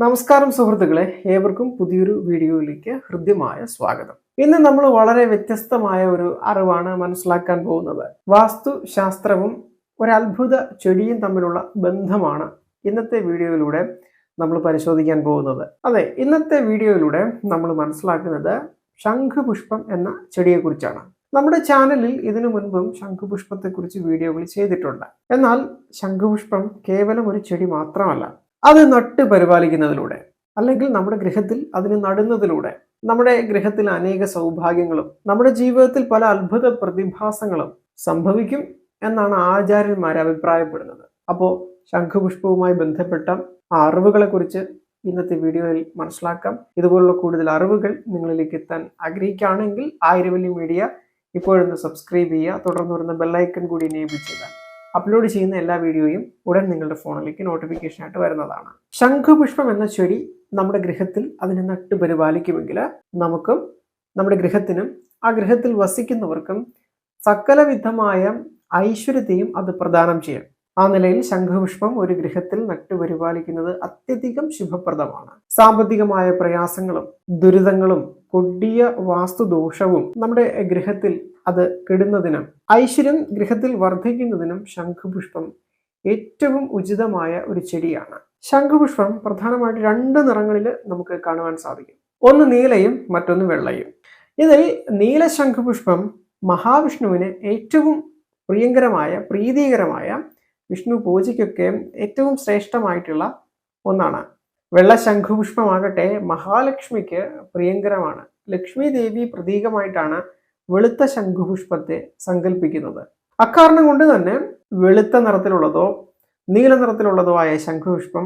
നമസ്കാരം സുഹൃത്തുക്കളെ ഏവർക്കും പുതിയൊരു വീഡിയോയിലേക്ക് ഹൃദ്യമായ സ്വാഗതം. ഇന്ന് നമ്മൾ വളരെ വ്യത്യസ്തമായ ഒരു അറിവാണ് മനസ്സിലാക്കാൻ പോകുന്നത്. വാസ്തുശാസ്ത്രവും ഒരു അത്ഭുത ചെടിയും തമ്മിലുള്ള ബന്ധമാണ് ഇന്നത്തെ വീഡിയോയിലൂടെ നമ്മൾ പരിശോധിക്കാൻ പോകുന്നത്. അതെ ഇന്നത്തെ വീഡിയോയിലൂടെ നമ്മൾ മനസ്സിലാക്കുന്നത് ശംഖുപുഷ്പം എന്ന ചെടിയെക്കുറിച്ചാണ്. നമ്മുടെ ചാനലിൽ ഇതിനു മുൻപും ശംഖുപുഷ്പത്തെക്കുറിച്ച് വീഡിയോകൾ ചെയ്തിട്ടുണ്ട്. എന്നാൽ ശംഖുപുഷ്പം കേവലം ഒരു ചെടി മാത്രമല്ല അത് നട്ട് പരിപാലിക്കുന്നതിലൂടെ അല്ലെങ്കിൽ നമ്മുടെ ഗൃഹത്തിൽ അതിന് നടുന്നതിലൂടെ നമ്മുടെ ഗൃഹത്തിൽ അനേക സൗഭാഗ്യങ്ങളും നമ്മുടെ ജീവിതത്തിൽ പല അത്ഭുത പ്രതിഭാസങ്ങളും സംഭവിക്കും എന്നാണ് ആചാര്യന്മാർ അഭിപ്രായപ്പെടുന്നത്. അപ്പോൾ ശംഖുപുഷ്പവുമായി ബന്ധപ്പെട്ട ആ അറിവുകളെ കുറിച്ച് ഇന്നത്തെ വീഡിയോയിൽ മനസ്സിലാക്കാം. ഇതുപോലുള്ള കൂടുതൽ അറിവുകൾ നിങ്ങളിലേക്ക് എത്താൻ ആഗ്രഹിക്കുകയാണെങ്കിൽ ആയിരവല്ലി മീഡിയ ഇപ്പോഴൊന്ന് സബ്സ്ക്രൈബ് ചെയ്യുക തുടർന്ന് വരുന്ന ബെല്ലൈക്കൺ കൂടി എനേബിൾ അപ്ലോഡ് ചെയ്യുന്ന എല്ലാ വീഡിയോയും ഉടൻ നിങ്ങളുടെ ഫോണിലേക്ക് നോട്ടിഫിക്കേഷൻ ആയിട്ട് വരുന്നതാണ്. ശംഖുപുഷ്പം എന്ന ചെടി നമ്മുടെ ഗൃഹത്തിൽ അതിനെ നട്ട് പരിപാലിക്കുമെങ്കിൽ നമുക്കും നമ്മുടെ ഗൃഹത്തിനും ആ ഗൃഹത്തിൽ വസിക്കുന്നവർക്കും സകലവിധമായ ഐശ്വര്യത്തെയും അത് പ്രദാനം ചെയ്യും. ആ നിലയിൽ ശംഖുപുഷ്പം ഒരു ഗൃഹത്തിൽ നട്ടു പരിപാലിക്കുന്നത് അത്യധികം ശുഭപ്രദമാണ്. സാമ്പത്തികമായ പ്രയാസങ്ങളും ദുരിതങ്ങളും കൊടിയ വാസ്തുദോഷവും നമ്മുടെ ഗൃഹത്തിൽ അത് കെടുന്നതിനും ഐശ്വര്യം ഗൃഹത്തിൽ വർദ്ധിക്കുന്നതിനും ശംഖുപുഷ്പം ഏറ്റവും ഉചിതമായ ഒരു ചെടിയാണ്. ശംഖുപുഷ്പം പ്രധാനമായിട്ട് രണ്ട് നിറങ്ങളിൽ നമുക്ക് കാണുവാൻ സാധിക്കും. ഒന്ന് നീലയും മറ്റൊന്ന് വെള്ളയും. ഇതിൽ നീല ശംഖുപുഷ്പം മഹാവിഷ്ണുവിന് ഏറ്റവും പ്രിയങ്കരമായ പ്രീതികരമായ വിഷ്ണു പൂജയ്ക്കൊക്കെ ഏറ്റവും ശ്രേഷ്ഠമായിട്ടുള്ള ഒന്നാണ്. വെള്ള ശംഖുപുഷ്പമാകട്ടെ മഹാലക്ഷ്മിക്ക് പ്രിയങ്കരമാണ്. ലക്ഷ്മി ദേവി പ്രതീകമായിട്ടാണ് വെളുത്ത ശംഖുപുഷ്പത്തെ സങ്കല്പിക്കുന്നത് അക്കാരണം കൊണ്ട് തന്നെ വെളുത്ത നിറത്തിലുള്ളതോ നീല നിറത്തിലുള്ളതോ ആയ ശംഖുപുഷ്പം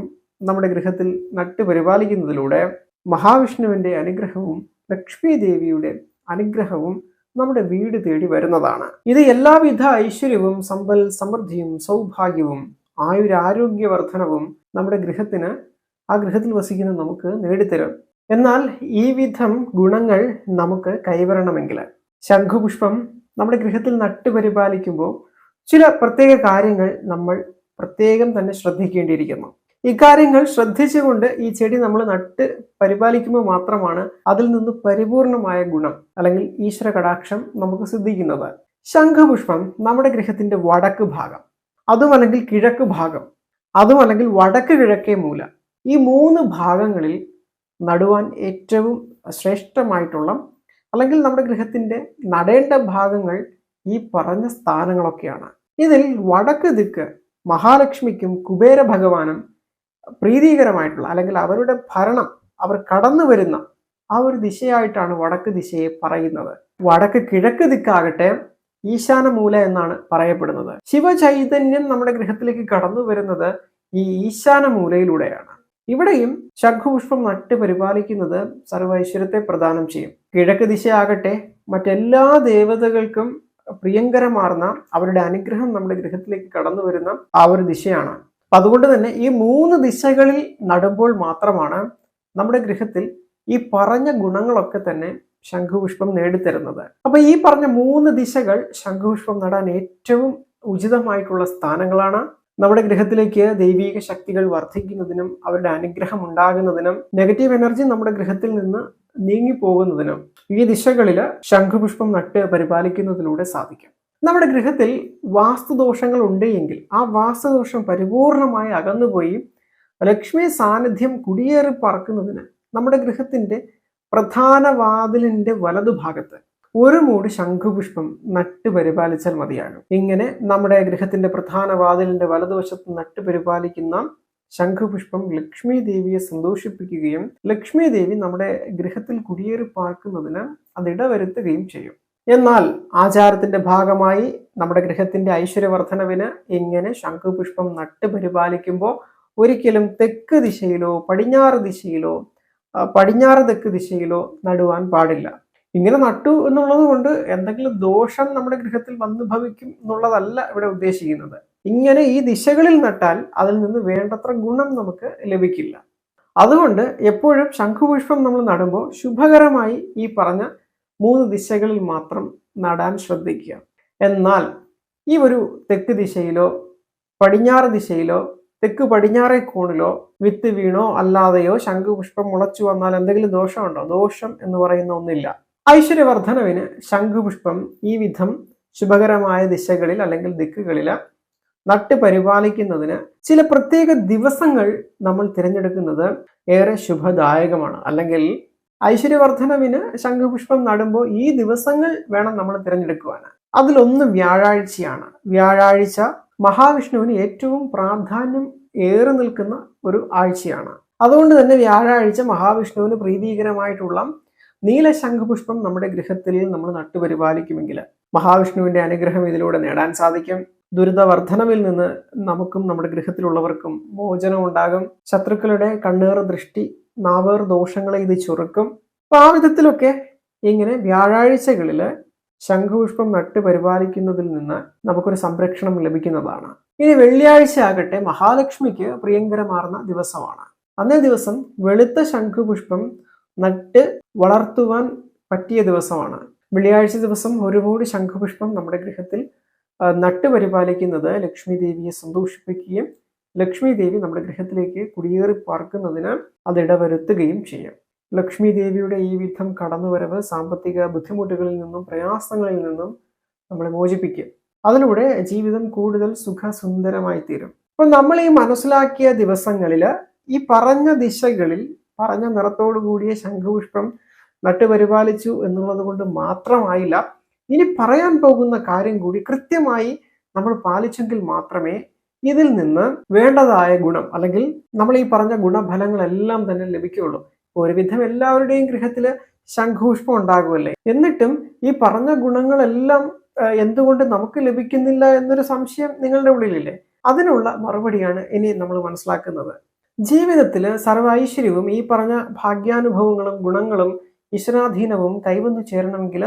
നമ്മുടെ ഗൃഹത്തിൽ നട്ടു പരിപാലിക്കുന്നതിലൂടെ മഹാവിഷ്ണുവിന്റെ അനുഗ്രഹവും ലക്ഷ്മി ദേവിയുടെ അനുഗ്രഹവും നമ്മുടെ വീട് തേടി വരുന്നതാണ്. ഇത് എല്ലാവിധ ഐശ്വര്യവും സമ്പൽ സമൃദ്ധിയും സൗഭാഗ്യവും ആയുരാരോഗ്യവർദ്ധനവും നമ്മുടെ ഗൃഹത്തിന് ആ ഗൃഹത്തിൽ വസിക്കുന്ന നമുക്ക് നേടിത്തരും. എന്നാൽ ഈ വിധം ഗുണങ്ങൾ നമുക്ക് കൈവരണമെങ്കിൽ ശംഖുപുഷ്പം നമ്മുടെ ഗൃഹത്തിൽ നട്ടുപരിപാലിക്കുമ്പോൾ ചില പ്രത്യേക കാര്യങ്ങൾ നമ്മൾ പ്രത്യേകം തന്നെ ശ്രദ്ധിക്കേണ്ടിയിരിക്കുന്നു. ഇക്കാര്യങ്ങൾ ശ്രദ്ധിച്ചുകൊണ്ട് ഈ ചെടി നമ്മൾ നട്ട് പരിപാലിക്കുമ്പോൾ മാത്രമാണ് അതിൽ നിന്ന് പരിപൂർണമായ ഗുണം അല്ലെങ്കിൽ ഈശ്വര കടാക്ഷം നമുക്ക് സിദ്ധിക്കുന്നത്. ശംഖുപുഷ്പം നമ്മുടെ ഗൃഹത്തിന്റെ വടക്ക് ഭാഗം അതുമല്ലെങ്കിൽ കിഴക്ക് ഭാഗം അതുമല്ലെങ്കിൽ വടക്ക് കിഴക്കേ മൂല. ഈ മൂന്ന് ഭാഗങ്ങളിൽ നടുവാൻ ഏറ്റവും ശ്രേഷ്ഠമായിട്ടുള്ള അല്ലെങ്കിൽ നമ്മുടെ ഗൃഹത്തിന്റെ നടേണ്ട ഭാഗങ്ങൾ ഈ പറഞ്ഞ സ്ഥാനങ്ങളൊക്കെയാണ്. ഇതിൽ വടക്ക് ദിക്ക് മഹാലക്ഷ്മിക്കും കുബേര ഭഗവാനും പ്രീതികരമായിട്ടുള്ള അല്ലെങ്കിൽ അവരുടെ ഭരണം അവർ കടന്നു വരുന്ന ആ ഒരു ദിശയായിട്ടാണ് വടക്ക് ദിശയെ പറയുന്നത്. വടക്ക് കിഴക്ക് ദിക്കാകട്ടെ ഈശാന മൂല എന്നാണ് പറയപ്പെടുന്നത്. ശിവചൈതന്യം നമ്മുടെ ഗൃഹത്തിലേക്ക് കടന്നു വരുന്നത് ഈ ഈശാന മൂലയിലൂടെയാണ് ഇവിടെയും ശംഖുപുഷ്പം നട്ട് പരിപാലിക്കുന്നത് സർവൈശ്വര്യത്തെ പ്രദാനം ചെയ്യും. കിഴക്ക് ദിശയാകട്ടെ മറ്റെല്ലാ ദേവതകൾക്കും പ്രിയങ്കരമാർന്ന അവരുടെ അനുഗ്രഹം നമ്മുടെ ഗൃഹത്തിലേക്ക് കടന്നു വരുന്ന ആ ഒരു ദിശയാണ്. അപ്പൊ അതുകൊണ്ട് തന്നെ ഈ മൂന്ന് ദിശകളിൽ നടുമ്പോൾ മാത്രമാണ് നമ്മുടെ ഗൃഹത്തിൽ ഈ പറഞ്ഞ ഗുണങ്ങളൊക്കെ തന്നെ ശംഖുപുഷ്പം നേടിത്തരുന്നത്. അപ്പൊ ഈ പറഞ്ഞ മൂന്ന് ദിശകൾ ശംഖുപുഷ്പം നടാൻ ഏറ്റവും ഉചിതമായിട്ടുള്ള സ്ഥാനങ്ങളാണ്. നമ്മുടെ ഗ്രഹത്തിലേക്ക് ദൈവീക ശക്തികൾ വർദ്ധിക്കുന്നതിനും അവരുടെ അനുഗ്രഹം ഉണ്ടാകുന്നതിനും നെഗറ്റീവ് എനർജി നമ്മുടെ ഗ്രഹത്തിൽ നിന്ന് നീങ്ങി പോകുന്നതിനും ഈ ദിശകളിൽ ശംഖുപുഷ്പം നട്ട് പരിപാലിക്കുന്നതിലൂടെ സാധിക്കും. നമ്മുടെ ഗൃഹത്തിൽ വാസ്തുദോഷങ്ങൾ ഉണ്ട് എങ്കിൽ ആ വാസ്തുദോഷം പരിപൂർണമായി അകന്നുപോയി ലക്ഷ്മി സാന്നിധ്യം കുടിയേറി പറക്കുന്നതിന് നമ്മുടെ ഗൃഹത്തിന്റെ പ്രധാന വാതിലിന്റെ വലതുഭാഗത്ത് ഒരു മൂട് ശംഖുപുഷ്പം നട്ട് പരിപാലിച്ചാൽ മതിയാകും. ഇങ്ങനെ നമ്മുടെ ഗൃഹത്തിന്റെ പ്രധാന വാതിലിന്റെ വലതുവശത്ത് നട്ട് പരിപാലിക്കുന്ന ശംഖുപുഷ്പം ലക്ഷ്മി ദേവിയെ സന്തോഷിപ്പിക്കുകയും ലക്ഷ്മി ദേവി നമ്മുടെ ഗൃഹത്തിൽ കുടിയേറി പാർക്കുന്നതിന് അത് ഇടവരുത്തുകയും ചെയ്യും. എന്നാൽ ആചാരത്തിന്റെ ഭാഗമായി നമ്മുടെ ഗൃഹത്തിന്റെ ഐശ്വര്യവർദ്ധനവിന് ഇങ്ങനെ ശംഖുപുഷ്പം നട്ട് പരിപാലിക്കുമ്പോൾ ഒരിക്കലും തെക്ക് ദിശയിലോ പടിഞ്ഞാറ് ദിശയിലോ പടിഞ്ഞാറ് തെക്ക് ദിശയിലോ നടുവാൻ പാടില്ല. ഇങ്ങനെ നട്ടു എന്നുള്ളത് കൊണ്ട് എന്തെങ്കിലും ദോഷം നമ്മുടെ ഗൃഹത്തിൽ വന്നു ഭവിക്കും എന്നുള്ളതല്ല ഇവിടെ ഉദ്ദേശിക്കുന്നത്. ഇങ്ങനെ ഈ ദിശകളിൽ നട്ടാൽ അതിൽ നിന്ന് വേണ്ടത്ര ഗുണം നമുക്ക് ലഭിക്കില്ല. അതുകൊണ്ട് എപ്പോഴും ശംഖുപുഷ്പം നമ്മൾ നടുമ്പോൾ ശുഭകരമായി ഈ പറഞ്ഞ മൂന്ന് ദിശകളിൽ മാത്രം നടാൻ ശ്രദ്ധിക്കുക. എന്നാൽ ഈ ഒരു തെക്ക് ദിശയിലോ പടിഞ്ഞാറ് ദിശയിലോ തെക്ക് പടിഞ്ഞാറേ കോണിലോ വിത്ത് വീണോ അല്ലാതെയോ ശംഖുപുഷ്പം മുളച്ചു വന്നാൽ എന്തെങ്കിലും ദോഷമുണ്ടോ? ദോഷം എന്ന് പറയുന്ന ഒന്നില്ല. ഐശ്വര്യവർദ്ധനവിന് ശംഖുപുഷ്പം ഈ വിധം ശുഭകരമായ ദിശകളിൽ അല്ലെങ്കിൽ ദിക്കുകളിൽ നട്ട് പരിപാലിക്കുന്നതിന് ചില പ്രത്യേക ദിവസങ്ങൾ നമ്മൾ തിരഞ്ഞെടുക്കുന്നത് ഏറെ ശുഭദായകമാണ്. അല്ലെങ്കിൽ ഐശ്വര്യവർദ്ധനവിന് ശംഖുപുഷ്പം നടുമ്പോൾ ഈ ദിവസങ്ങൾ വേണം നമ്മൾ തിരഞ്ഞെടുക്കുവാൻ അതിലൊന്ന് വ്യാഴാഴ്ചയാണ്. വ്യാഴാഴ്ച മഹാവിഷ്ണുവിന് ഏറ്റവും പ്രാധാന്യം ഏറി നിൽക്കുന്ന ഒരു ആഴ്ചയാണ്. അതുകൊണ്ട് തന്നെ വ്യാഴാഴ്ച മഹാവിഷ്ണുവിന് പ്രീതികരമായിട്ടുള്ള നീല ശംഖുപുഷ്പം നമ്മുടെ ഗൃഹത്തിൽ നമ്മൾ നട്ടുപരിപാലിക്കുമെങ്കിൽ മഹാവിഷ്ണുവിന്റെ അനുഗ്രഹം ഇതിലൂടെ നേടാൻ സാധിക്കും. ദുരിതവർദ്ധനവിൽ നിന്ന് നമുക്കും നമ്മുടെ ഗൃഹത്തിലുള്ളവർക്കും മോചനം ഉണ്ടാകും. ശത്രുക്കളുടെ കണ്ണേർ ദൃഷ്ടി നാവേർ ദോഷങ്ങളെ ഇത് ചുരുക്കും അപ്പൊ ആ വിധത്തിലൊക്കെ ഇങ്ങനെ വ്യാഴാഴ്ചകളിൽ ശംഖുപുഷ്പം നട്ട് പരിപാലിക്കുന്നതിൽ നിന്ന് നമുക്കൊരു സംരക്ഷണം ലഭിക്കുന്നതാണ്. ഇനി വെള്ളിയാഴ്ച ആകട്ടെ മഹാലക്ഷ്മിക്ക് പ്രിയങ്കരമാർന്ന ദിവസമാണ്. അന്നേ ദിവസം വെളുത്ത ശംഖുപുഷ്പം നട്ട് വളർത്തുവാൻ പറ്റിയ ദിവസമാണ്. വെള്ളിയാഴ്ച ദിവസം ഒരു ശംഖപുഷ്പം ശംഖുപുഷ്പം നമ്മുടെ ഗൃഹത്തിൽ നട്ട് പരിപാലിക്കുന്നത് ലക്ഷ്മി ദേവിയെ സന്തോഷിപ്പിക്കുകയും ലക്ഷ്മി ദേവി നമ്മുടെ ഗൃഹത്തിലേക്ക് കുടിയേറി പാർക്കുന്നതിന് അത് ഇടവരുത്തുകയും ചെയ്യും. ലക്ഷ്മി ദേവിയുടെ ഈ വിധം കടന്നുവരവ് സാമ്പത്തിക ബുദ്ധിമുട്ടുകളിൽ നിന്നും പ്രയാസങ്ങളിൽ നിന്നും നമ്മളെ മോചിപ്പിക്കും. അതിലൂടെ ജീവിതം കൂടുതൽ സുഖസുന്ദരമായി തീരും അപ്പൊ നമ്മൾ ഈ മനസ്സിലാക്കിയ ദിവസങ്ങളിൽ ഈ പറഞ്ഞ ദിശകളിൽ പറഞ്ഞ നിറത്തോടു കൂടിയ ശംഖുപുഷ്പം നട്ടുപരിപാലിച്ചു എന്നുള്ളത് കൊണ്ട് മാത്രമായില്ല ഇനി പറയാൻ പോകുന്ന കാര്യം കൂടി കൃത്യമായി നമ്മൾ പാലിച്ചെങ്കിൽ മാത്രമേ ഇതിൽ നിന്ന് വേണ്ടതായ ഗുണം അല്ലെങ്കിൽ നമ്മൾ ഈ പറഞ്ഞ ഗുണഫലങ്ങളെല്ലാം തന്നെ ലഭിക്കുകയുള്ളൂ. ഒരുവിധം എല്ലാവരുടെയും ഗൃഹത്തിൽ ശംഖുപുഷ്പം ഉണ്ടാകുമല്ലേ? എന്നിട്ടും ഈ പറഞ്ഞ ഗുണങ്ങളെല്ലാം എന്തുകൊണ്ട് നമുക്ക് ലഭിക്കുന്നില്ല എന്നൊരു സംശയം നിങ്ങളുടെ ഉള്ളിലില്ലേ? അതിനുള്ള മറുപടിയാണ് ഇനി നമ്മൾ മനസ്സിലാക്കുന്നത്. ജീവിതത്തിൽ സർവൈശ്വര്യവും ഈ പറഞ്ഞ ഭാഗ്യാനുഭവങ്ങളും ഗുണങ്ങളും ഈശ്വരാധീനവും കൈവന്നു ചേരണമെങ്കിൽ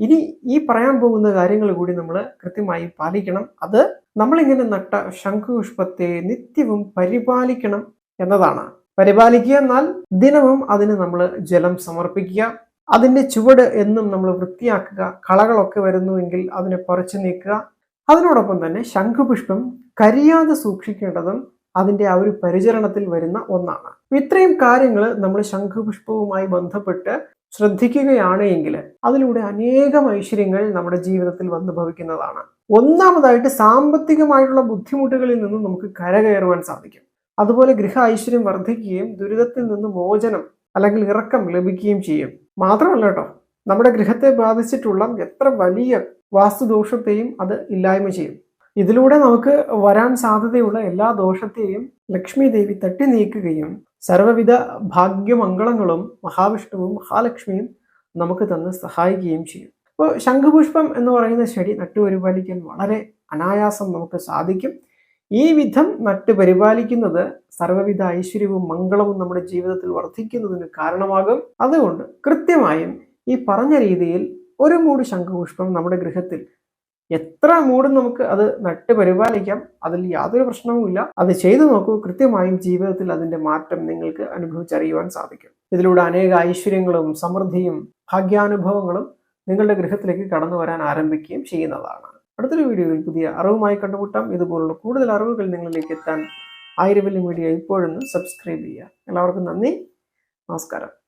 ഇനി ഈ പറയാൻ പോകുന്ന കാര്യങ്ങൾ കൂടി നമ്മൾ കൃത്യമായി പാലിക്കണം. അത് നമ്മളിങ്ങനെ നട്ട ശംഖുപുഷ്പത്തെ നിത്യവും പരിപാലിക്കണം എന്നതാണ്. പരിപാലിക്കുക എന്നാൽ ദിനവും അതിന് നമ്മൾ ജലം സമർപ്പിക്കുക. അതിന്റെ ചുവട് എന്നും നമ്മൾ വൃത്തിയാക്കുക. കളകളൊക്കെ വരുന്നുവെങ്കിൽ അതിനെ പറിച്ചു നീക്കുക. അതിനോടൊപ്പം തന്നെ ശംഖുപുഷ്പം കരിയാതെ സൂക്ഷിക്കേണ്ടതും അതിന്റെ ആ ഒരു പരിചരണത്തിൽ വരുന്ന ഒന്നാണ്. ഇത്രയും കാര്യങ്ങൾ നമ്മൾ ശംഖുപുഷ്പവുമായി ബന്ധപ്പെട്ട് ശ്രദ്ധിക്കുകയാണ് എങ്കിൽ അതിലൂടെ അനേകം ഐശ്വര്യങ്ങൾ നമ്മുടെ ജീവിതത്തിൽ വന്നു ഭവിക്കുന്നതാണ്. ഒന്നാമതായിട്ട് സാമ്പത്തികമായിട്ടുള്ള ബുദ്ധിമുട്ടുകളിൽ നിന്ന് നമുക്ക് കരകയറുവാൻ സാധിക്കും. അതുപോലെ ഗൃഹ ഐശ്വര്യം വർദ്ധിക്കുകയും ദുരിതത്തിൽ നിന്ന് മോചനം അല്ലെങ്കിൽ ഇറക്കം ലഭിക്കുകയും ചെയ്യും. മാത്രമല്ല കേട്ടോ നമ്മുടെ ഗൃഹത്തെ ബാധിച്ചിട്ടുള്ള എത്ര വലിയ വാസ്തുദോഷത്തെയും അത് ഇല്ലായ്മ ചെയ്യും. ഇതിലൂടെ നമുക്ക് വരാൻ സാധ്യതയുള്ള എല്ലാ ദോഷത്തെയും ലക്ഷ്മി ദേവി തട്ടി നീക്കുകയും സർവവിധ ഭാഗ്യമംഗളങ്ങളും മഹാവിഷ്ണുവും മഹാലക്ഷ്മിയും നമുക്ക് തന്ന് സഹായിക്കുകയും ചെയ്യും. അപ്പോൾ ശംഖുപുഷ്പം എന്ന് പറയുന്ന ചെടി നട്ടുപരിപാലിക്കാൻ വളരെ അനായാസം നമുക്ക് സാധിക്കും. ഈ വിധം നട്ട് പരിപാലിക്കുന്നത് സർവവിധ ഐശ്വര്യവും മംഗളവും നമ്മുടെ ജീവിതത്തിൽ വർദ്ധിക്കുന്നതിന് കാരണമാകും. അതുകൊണ്ട് കൃത്യമായും ഈ പറഞ്ഞ രീതിയിൽ ഒരു മൂടി ശംഖുപുഷ്പം നമ്മുടെ ഗൃഹത്തിൽ എത്ര മൂടും നമുക്ക് അത് നട്ട് പരിപാലിക്കാം. അതിൽ യാതൊരു പ്രശ്നവുമില്ല അത് ചെയ്തു നോക്കൂ. കൃത്യമായും ജീവിതത്തിൽ അതിന്റെ മാറ്റം നിങ്ങൾക്ക് അനുഭവിച്ചറിയുവാൻ സാധിക്കും. ഇതിലൂടെ അനേക ഐശ്വര്യങ്ങളും സമൃദ്ധിയും ഭാഗ്യാനുഭവങ്ങളും നിങ്ങളുടെ ഗൃഹത്തിലേക്ക് കടന്നു വരാൻ ആരംഭിക്കുകയും ചെയ്യുന്നതാണ്. അടുത്തൊരു വീഡിയോയിൽ പുതിയ അറിവുമായി കണ്ടുമുട്ടാം. ഇതുപോലുള്ള കൂടുതൽ അറിവുകൾ നിങ്ങളിലേക്ക് എത്താൻ ആയിരവല്ലി മീഡിയ ഇപ്പോഴൊന്ന് സബ്സ്ക്രൈബ് ചെയ്യുക. എല്ലാവർക്കും നന്ദി. നമസ്കാരം.